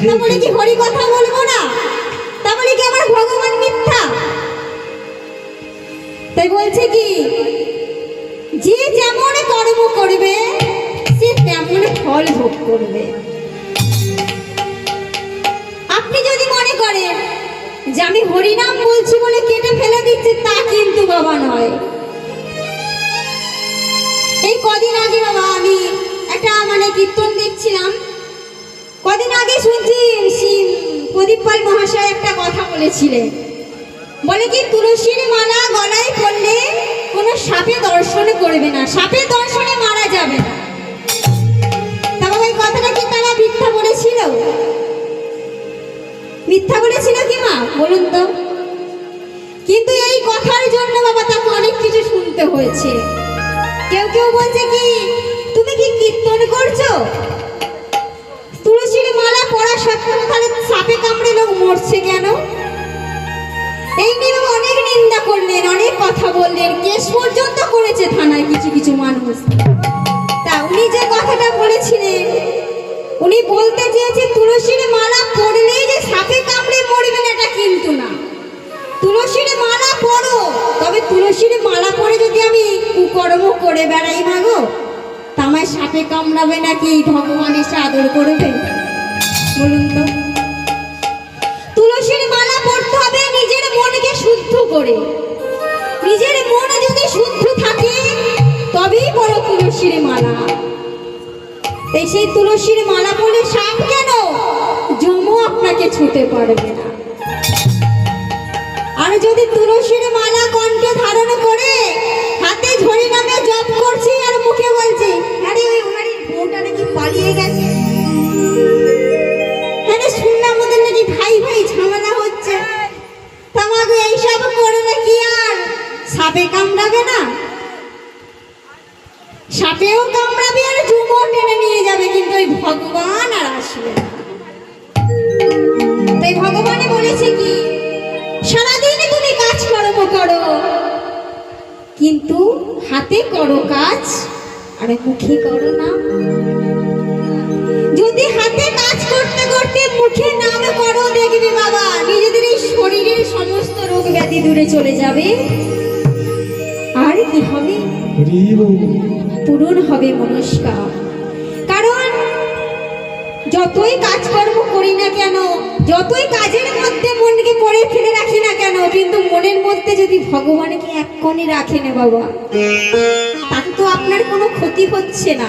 তাহলে কি হরি কথা বলব না? তাহলে কি আমার ভগবান মিথ্যা? তাই বলছে কি যে যেমন কর্ম করবে সে তেমন ফল ভোগ করবে। আপনি যদি মনে করেন যে আমি হরিনাম বলছি বলে কেটে ফেলে দিচ্ছে তা কিন্তু বাবা নয়। এই কদিন আগে বাবা আমি একটা মানে কীর্তন দেখছিলাম। আগে শুনছি প্রদীপ পাল মহাশয় একটা কথা বলেছিলেন। বলে কি, তুলসীর মালা গলায় পড়লে কোনো সাপে দর্শন করবে না। সাপে দর্শনে মারা যাবে না। কেউ কেউ বলছে কি, তুমি কি কীর্তন করছ? তাহলে সাপে কামড়ে লোক মরছে কেন? এই নিয়ে অনেক নিন্দা করলেন, অনেক কথা বললেন, কেস পর্যন্ত করেছে থানায় কিছু কিছু মানুষ। তা উনি যে কথাটা বলেছিলেন, উনি বলতে চেয়েছে তুলসীর মালা পড়লেই যে সাপে কামড়ে মরবেন এটা কিন্তু না। তুলসীর মালা পড়ো তবে তুলসীর মালা পরে যদি আমি কুকর্ম করে বেড়াই মাগো তা আমায় সাপে কামড়াবে নাকি? ভগবান এসে আদর করবে। বলুন তো। তুলসীর মালা পড়তে হবে নিজের মনকে শুদ্ধ করে। নিজের মন যদি শুদ্ধ থাকে, তবেই বড় তুলসীর মালা। তাই সেই তুলসীর মালা পড়লে সাপ কেন? জমও আপনাকে ছুতে পারবে না। আর যদি তুলসীর মালা শুনলাম ভাই ভাই, ঝামেলা হচ্ছে। তোমাকে এইসব আর? সাপে কামড়াবে না? সাপেও কামড়াবে আর জুমো টেনে নিয়ে যাবে, কিন্তু ওই ভগবান আর আসবে তাই ভগবানে বলেছে কি তুমি কাজ কর্ম করো কিন্তু হাতে করো কাজ, আর মুখে করো না। যদি হাতে কাজ করতে করতে দূরে চলে যাবে। আর কি হবে? পূরণ হবে মনস্কার কারণ যতই কাজকর্ম করি না কেন যতই কাজের মধ্যে মনকে পড়ে ফেলে রাখি না কেন কিন্তু মনের মধ্যে যদি ভগবানকে এক কোণে রাখে না বাবা তাতে তো আপনার কোনো ক্ষতি হচ্ছে না।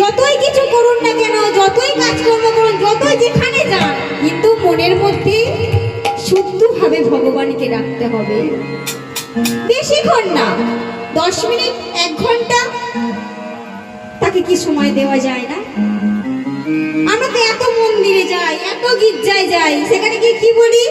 যতই কিছু করুন না কেন যতই কাজকর্ম করুন যতই যেখানে যান কিন্তু মনের মধ্যে শুদ্ধভাবে ভগবানকে রাখতে হবে। বেশিক্ষণ না, দশ মিনিট, এক ঘণ্টা, তাকে কি সময় দেওয়া যায় না? আমরা তো এত মন্দিরে যাই, এত গির্জায় যাই, সেখানে গিয়ে কি বলি?